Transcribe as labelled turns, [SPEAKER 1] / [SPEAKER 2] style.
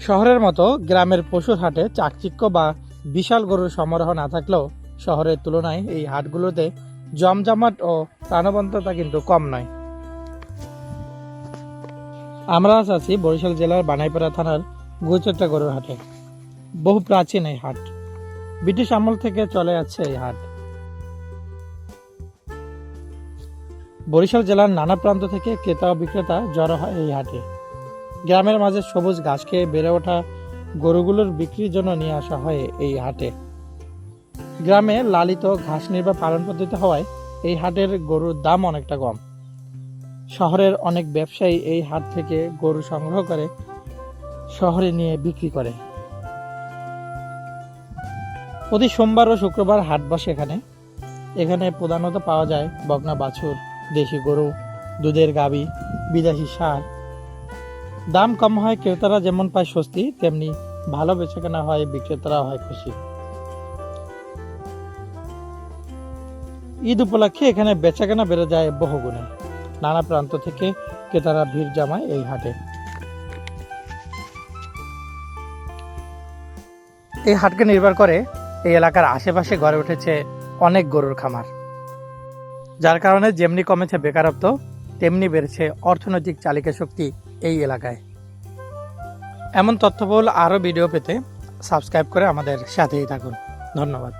[SPEAKER 1] শহরের মতো গ্রামের পশুর হাটে চাকচিক্য বা বিশাল গরুর সমারোহ না থাকলেও শহরের তুলনায় এই হাটগুলোতে জমজমাট ও প্রাণবন্ততা কিন্তু কম নয়। আমরা আছি বরিশাল জেলার বানাইপাড়া থানার গুচেট্টা গরুর হাটে। বহু প্রাচীন এই হাট। ব্রিটিশ আমল থেকে চলে যাচ্ছে এই হাট। বরিশাল জেলার নানা প্রান্ত থেকে ক্রেতা ও বিক্রেতা জড়ো হয় এই হাটে। গ্রামের মাঝে সবুজ ঘাস খেয়ে বেড়ে ওঠা গরুগুলোর বিক্রির জন্য নিয়ে আসা হয় এই হাটে। গ্রামে লালিত ঘাস নির্বাহ পালন পদ্ধতি হওয়ায় এই হাটের গরুর দাম অনেকটা কম। শহরের অনেক ব্যবসায়ী এই হাট থেকে গরু সংগ্রহ করে শহরে নিয়ে বিক্রি করে। প্রতি সোমবার ও শুক্রবার হাট বসে এখানে। এখানে প্রধানত পাওয়া যায় বগনা বাছুর, দেশি গরু, দুধের গাবি, বিদেশি সার দাম কম হয়, ক্রেতারা যেমন পায় স্বস্তি, তেমনি ভালো বেচাকেনা হয় বিক্রেতারা হয় খুশি। ঈদ উপলক্ষে এখানে বেচাকেনা বেড়ে যায় বহুগুণে। নানা প্রান্ত থেকে ক্রেতারা ভিড় জমায় এই হাটে। এই হাটকে নির্ভর করে এই এলাকার আশেপাশে গড়ে উঠেছে অনেক গরুর খামার। যার কারণে যেমনি কমেছে বেকারত্ব, তেমনি বেড়েছে অর্থনৈতিক চালিকা শক্তি এই এলাকায়। এমন তথ্যবহুল আরও ভিডিও পেতে সাবস্ক্রাইব করে আমাদের সাথেই থাকুন। ধন্যবাদ।